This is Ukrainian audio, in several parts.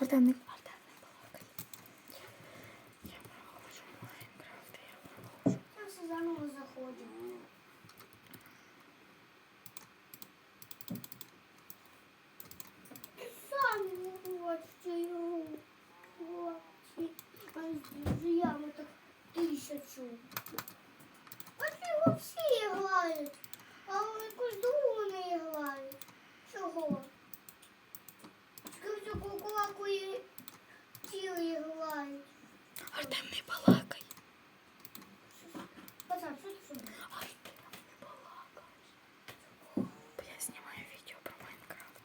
Артем, не Артем. Я проходжу Майнкрафт, я проходжу. Я все заново його. Ями так тисячу. А чого всі грають? А якусь другу не грають. Чого? Скажу, кукулаку і. Артем, не балакай. Пацан, що це? Артем, не балакай. Бо я знімаю відео про Майнкрафт.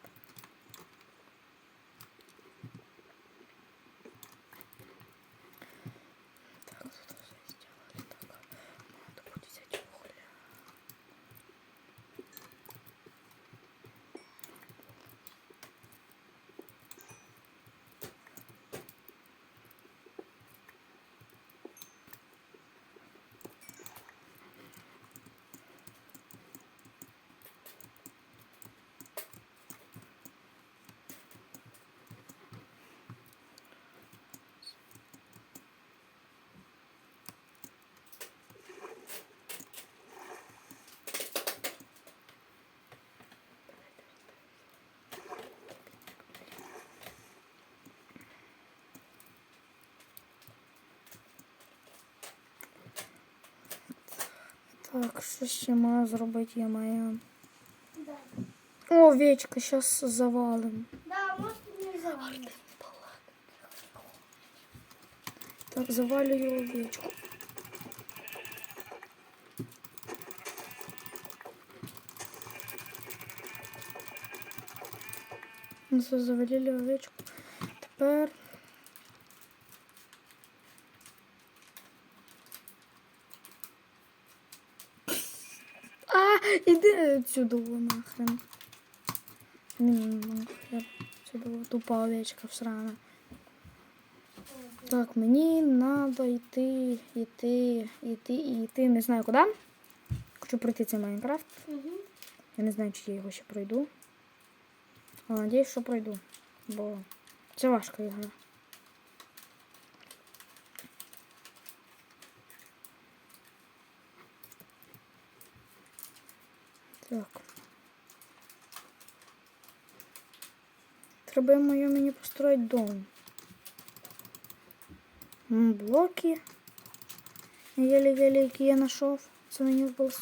Так, тут все сделали. Так, надо будет взять угля. Так, що ще маю зробити? Я маю. Да. О, овечка, зараз завалим. Да, можете не завалити. Так, завалюю овечку. Ну, завалили овечку. Тепер. А, іди отсюда нахрен. Отсюда тупа овечка всрана. Так, мені треба йти, йти, йти і йти. Не знаю куди. Хочу пройти цей Майнкрафт. Угу. Я не знаю, чи я його ще пройду. Але надіюсь, що пройду. Бо це важка ігра. Так. Треба моє мені построїти дом. М, Блоки. Еле-еле, які я знайшов. Це мені вбив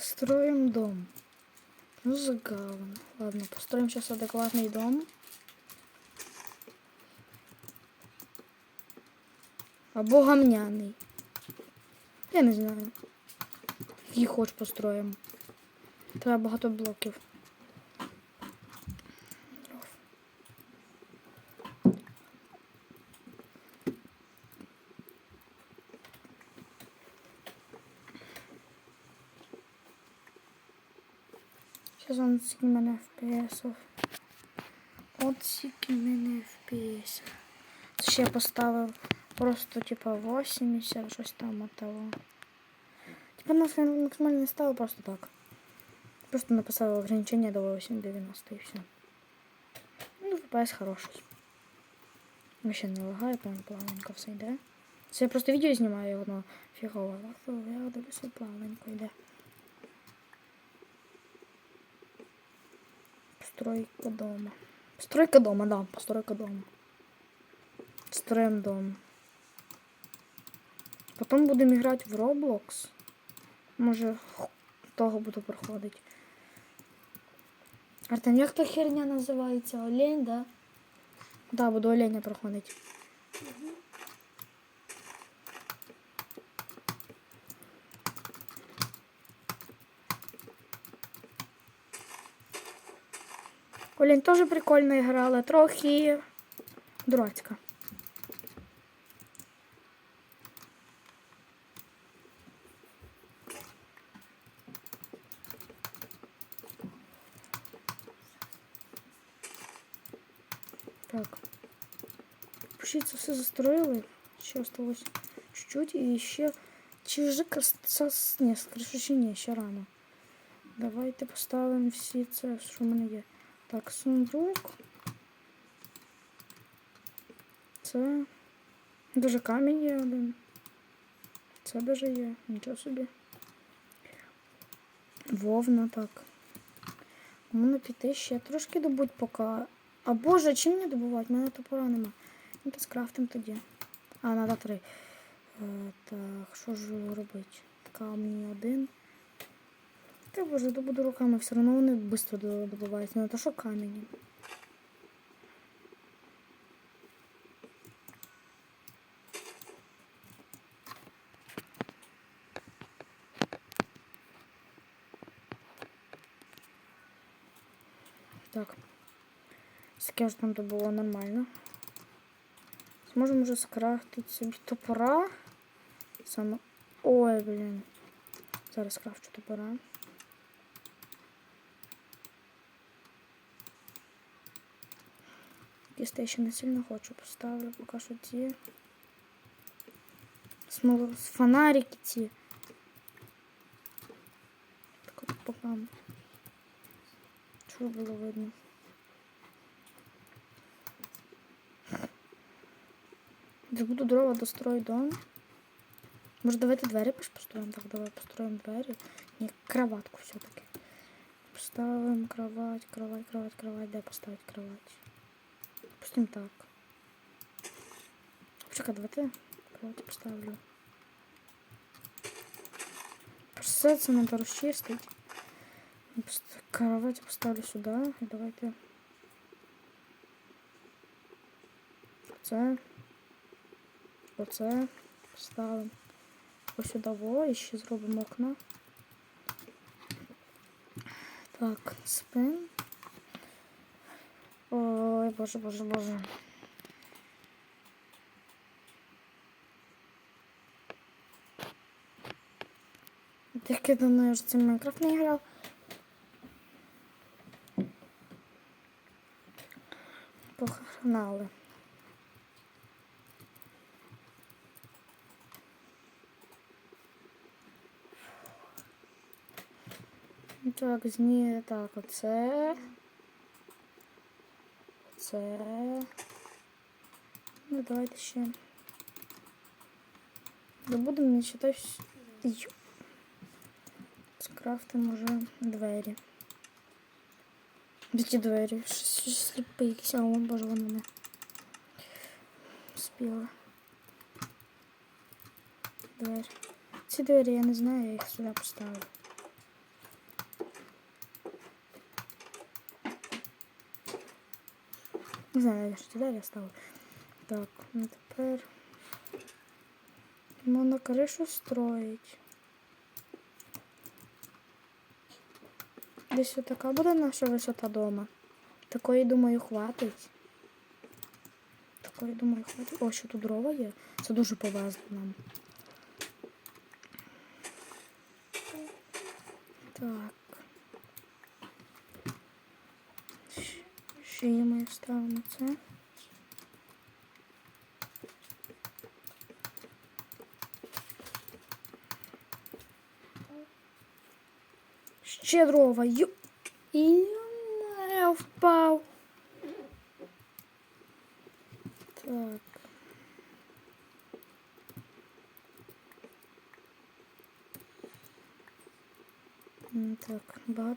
строим дом. Ну, загавно. Ладно, построим сейчас адекватный дом. Або гамняний. Я не знаю. Який хоч построїмо. Треба багато блоків. Сейчас он скільки в мене FPS. От скільки мене FPS. Це ще я поставив просто типа 80, щось там от того. Типа на максимально не ставив просто так. Просто написав ограничення до 890 і все. Ну, FPS хороший. Вообще не лагає, прям плавненько все йде. Це я просто відео знімаю, воно фігово. Я дивлюся плавненько йде. Стройка дома. Постройка дома, да, постройка дома. Строим дом. Потім будемо грати в Roblox. Може, того буду проходити. Артем, як та херня називається? Олень, да? Да, буду оленя проходити. Олень теж прикольно грала, трохи дурацька. Так. Це все застроили. Ще осталось чуть-чуть і ще. Чи крас... Ні, скоріше ще ні, ще рано. Давайте поставимо всі це, що в мене є. Так, сундук. Це. Дуже камінь є один. Це даже є. Нічого собі. Вовна так. Мене піти ще трошки добуть поки. А боже, чим мені добувати? У мене топора нема. Ну, то скрафтим тоді. А, треба три. Е, так, що ж робити? Камінь один. Та боже, добуду руками, все одно вони швидко добуваються. Не то що камені. Так. Скажу, там то було нормально. Зможемо вже скрафтити собі топора. Саме. Ой, блін. Зараз скрафчу топора. Кісти ще не сильно хочу. Поставлю поки що ті. Смоло... Фонарики ті. Так от поки. Щоб було видно. Я буду дрова достроить дом. Может, давайте двері построим? Так, давай построим двері. Ні, кроватку все-таки. Поставим кровать, кровать, кровать, кровать. Де поставить кровать? Допустим так. Почекай, давайте кровать поставлю. Все це розчистить. Пост- Кровать поставлю сюди. І давайте. Це. Оце ставимо ось сюди во, і ще зробимо окно. Так, спин. Ой, боже, боже, боже. Так я давно вже цей Майнкрафт не грав. Погнали. Так, зні, так, оце. Це. Ну, давайте ще. Добудемо не читай. Ю. Скрафтимо вже двері. Які двері? Щось сліпе якісь, а о, боже, воно мене. Спіла. Двері. Ці двері я не знаю, я їх сюди поставлю. Не знаю, що туди я ставлю. Так, ну тепер можна кришу строїть. Десь така буде наша висота дома. Такої, думаю, хватить. Такої, думаю, хватить. О, що тут дрова є? Це дуже повезло нам. Так. Ще ми ставимо це. Ще дрова. Ю... І я впав.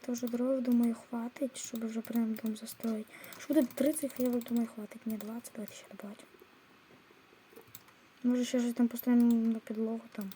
Багато вже дров, думаю, хватить, щоб вже прям дом застроїти. Що буде 30 хлібів, думаю, хватить. Ні, 20, давайте ще добавити. Може ще щось там поставимо на підлогу там.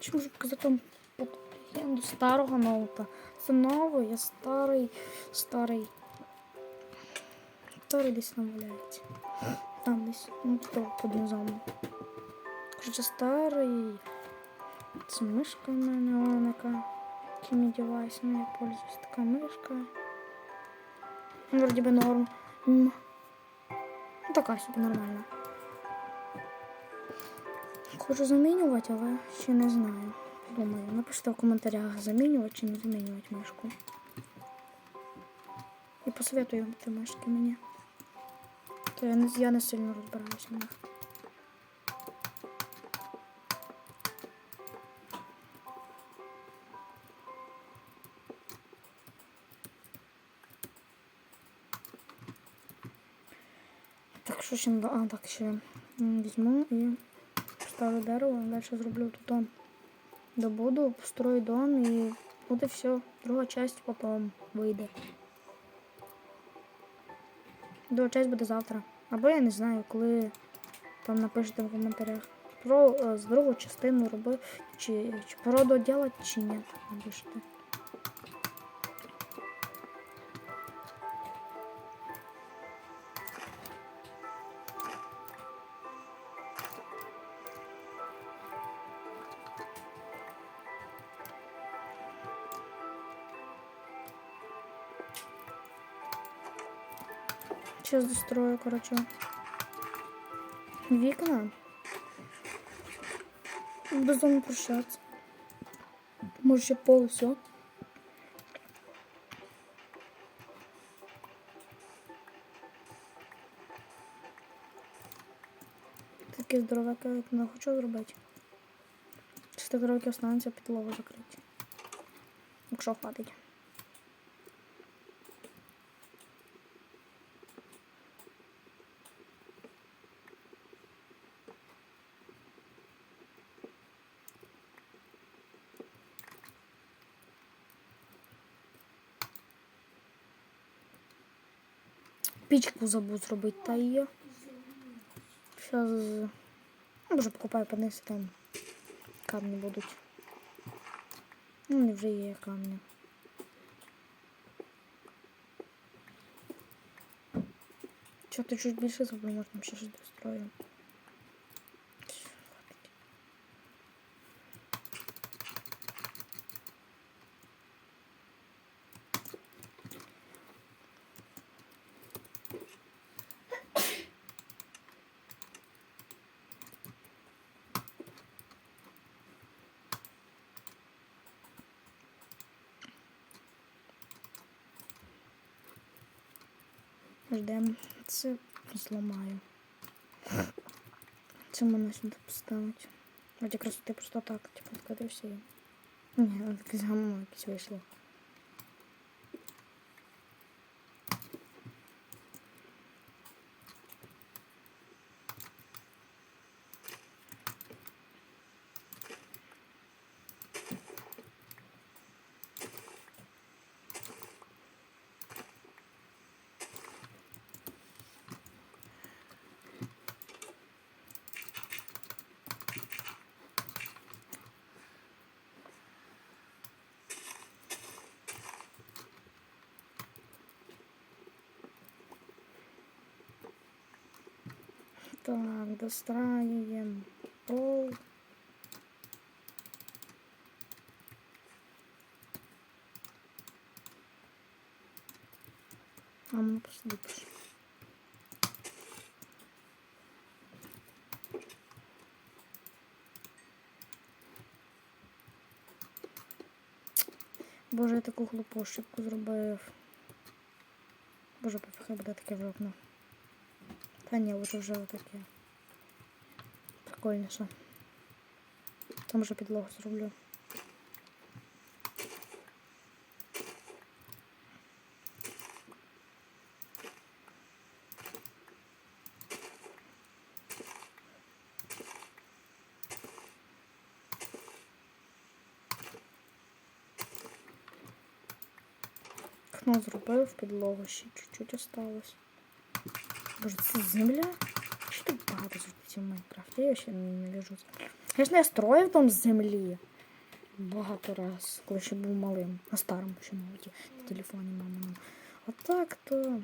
Чи можу показати вам легенду старого ноута? Це новий, а старий, старий. Старий десь там. Там десь, ну то під низом. Короче, старий. Це мишка в мене вона така. Якими девайсами я пользуюсь. Така мишка. Ну, Вроді би норм. Ну, така собі нормальна. Хочу замінювати, але ще не знаю. Думаю, напишіть в коментарях, замінювати чи не замінювати мишку. І посоветуйте мишки мені. То я не, я не сильно розбираюся в них. Так, що ще надо? А, так, ще візьму і поставлю дерево, далі зроблю тут дом. Добуду, построю дом і буде все. Друга часть потім вийде. Друга часть буде завтра. Або я не знаю, коли там напишете в коментарях. Про е, з другу частину роби, чи, чи породу делать, чи ні. Напишите. Сейчас дострою, короче. Вікна. Без дому прощаться. Може ще пол все. Таке здорове не хочу зробити. Чи так років останеться підлогу закрити. Якщо хватить. Пічку забув зробити, та її. Зараз. Ну, може покупаю понести там. Камні будуть. Ну, не вже є камні. Що ти чуть більше зроблю, можна ще щось дострою. Ждем. Це зламаю. Це мене сюди поставити. От якраз ти просто так, типу, відкладився і. Ні, якесь гамно якесь вийшло. Так, достраиваем пол. А ну послушай. Боже, я таку глупу ошибку зробив. Боже, пофіг буде таке в окно. Та ні, лучше вже отаке. Прикольніше. Там вже підлогу зроблю. Окно зробив, підлогу ще чуть-чуть осталось. Боже, це земля? Що так багато в Майнкрафті? Я ще не лежу. Звісно, я строїв там з землі. Багато раз, коли ще був малим. На старому ще мабуть, на телефоні маминому. А так то.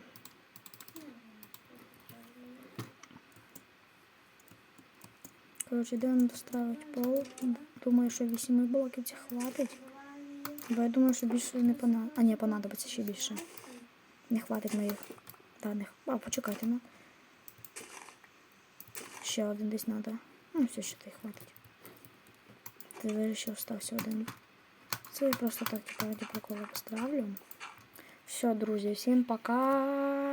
Коротше, йдемо достраивати пол. Думаю, що 8 блоків це хватить. Бо я думаю, що більше не понадобиться. А ні, понадобиться ще більше. Не хватить моїх даних. А, почекайте, ну. Ще один десь треба. Ну, все, ще ти хватить. Ти ще остався один. Це я просто так типа ради приколу поставлю. Все, друзі, всім пока.